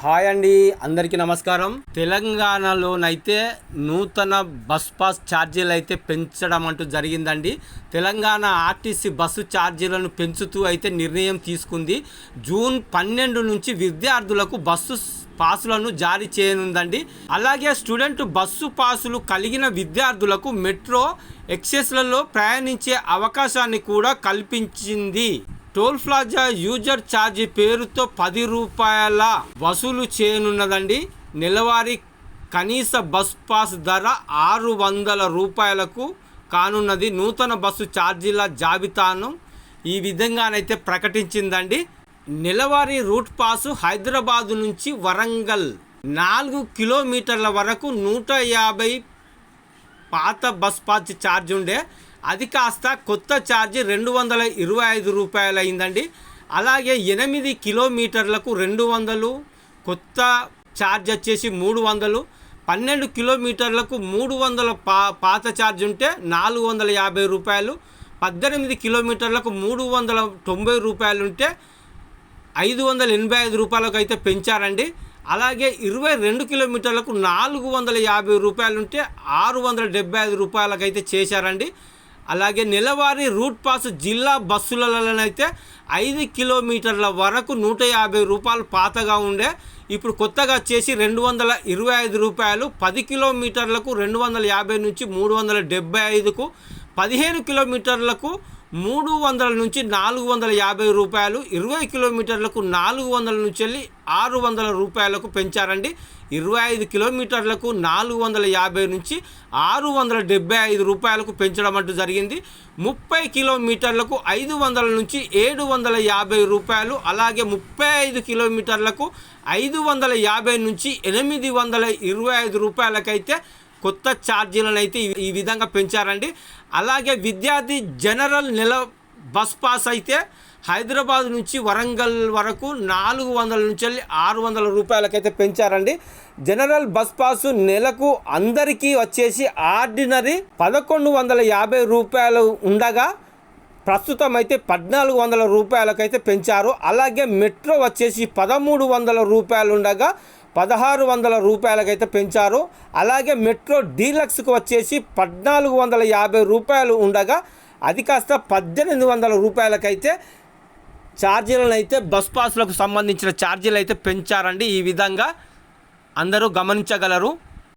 Hi అండి అందరికీ నమస్కారం. తెలంగాణలోనైతే నూతన బస్ పాస్ ఛార్జీలు అయితే పెంచడం అంటూ జరిగిందండి. తెలంగాణ ఆర్టీసీ బస్సు ఛార్జీలను పెంచుతూ అయితే నిర్ణయం తీసుకుంది. జూన్ పన్నెండు నుంచి విద్యార్థులకు బస్సు పాసులను జారీ చేయనుందండి. అలాగే స్టూడెంట్ బస్సు పాసులు కలిగిన విద్యార్థులకు మెట్రో ఎక్సెస్లలో ప్రయాణించే అవకాశాన్ని కూడా కల్పించింది. టోల్ ప్లాజా యూజర్ ఛార్జీ పేరుతో పది రూపాయల వసూలు చేయనున్నదండి. నెలవారీ కనీస బస్ పాస్ ధర ఆరు వందల రూపాయలకు కానున్నది. నూతన బస్సు ఛార్జీల జాబితాను ఈ విధంగానైతే ప్రకటించిందండి. నెలవారీ రూట్ పాసు హైదరాబాదు నుంచి వరంగల్ నాలుగు కిలోమీటర్ల వరకు నూట యాభై పాత బస్ పాస్ ఛార్జ్ ఉండే అది కాస్త కొత్త ఛార్జ్ రెండు వందల ఇరవై ఐదు రూపాయలు అయిందండి అలాగే ఎనిమిది కిలోమీటర్లకు రెండు వందలు కొత్త ఛార్జ్ వచ్చేసి మూడు వందలు పన్నెండు కిలోమీటర్లకు మూడు వందల పా పాత ఛార్జ్ ఉంటే నాలుగు వందల యాభై రూపాయలు పద్దెనిమిది కిలోమీటర్లకు మూడు వందల తొంభై రూపాయలు ఉంటే ఐదు వందల ఎనభై ఐదు రూపాయలకు అయితే పెంచారండి. అలాగే ఇరవై రెండు కిలోమీటర్లకు నాలుగు వందల యాభై రూపాయలు ఉంటే ఆరు వందల డెబ్బై ఐదు రూపాయలకైతే చేశారండి. అలాగే నెలవారీ రూట్ పాస్ జిల్లా బస్సులలోనైతే ఐదు కిలోమీటర్ల వరకు నూట యాభై రూపాయలు పాతగా ఉండే ఇప్పుడు కొత్తగా చేసి రెండు వందల ఇరవై ఐదు రూపాయలు పది కిలోమీటర్లకు రెండు వందల యాభై నుంచి మూడు వందల డెబ్బై ఐదుకు పదిహేను కిలోమీటర్లకు మూడు వందల నుంచి నాలుగు వందల యాభై రూపాయలు ఇరవై కిలోమీటర్లకు నాలుగు వందల నుంచి వెళ్ళి ఆరు వందల రూపాయలకు పెంచారండి. ఇరవై ఐదు కిలోమీటర్లకు నాలుగు వందల యాభై నుంచి ఆరు వందల డెబ్బై ఐదు రూపాయలకు పెంచడం అంటూ జరిగింది. ముప్పై కిలోమీటర్లకు ఐదు వందల నుంచి ఏడు వందల యాభై రూపాయలు అలాగే ముప్పై ఐదు కిలోమీటర్లకు ఐదు వందల యాభై నుంచి ఎనిమిది వందల ఇరవై ఐదు రూపాయలకైతే కొత్త ఛార్జీలను అయితే ఈ- విధంగా పెంచారండి. అలాగే విద్యార్థి జనరల్ నెల బస్ పాస్ అయితే హైదరాబాద్ నుంచి వరంగల్ వరకు నాలుగు వందల నుంచి వెళ్ళి ఆరు వందల రూపాయలకైతే పెంచారండి. జనరల్ బస్ పాస్ నెలకు అందరికీ వచ్చేసి ఆర్డినరీ పదకొండు వందల యాభై రూపాయలు ఉండగా ప్రస్తుతం అయితే పద్నాలుగు వందల రూపాయలకైతే పెంచారు. అలాగే మెట్రో వచ్చేసి పదమూడు వందల రూపాయలు ఉండగా పదహారు వందల రూపాయలకైతే పెంచారు. అలాగే మెట్రో డీలక్స్కి వచ్చేసి పద్నాలుగు వందల యాభై రూపాయలు ఉండగా అది కాస్త పద్దెనిమిది వందల రూపాయలకైతే ఛార్జీలను అయితే బస్ పాస్లకు సంబంధించిన ఛార్జీలు అయితే పెంచారండి. ఈ విధంగా అందరూ గమనించగలరు.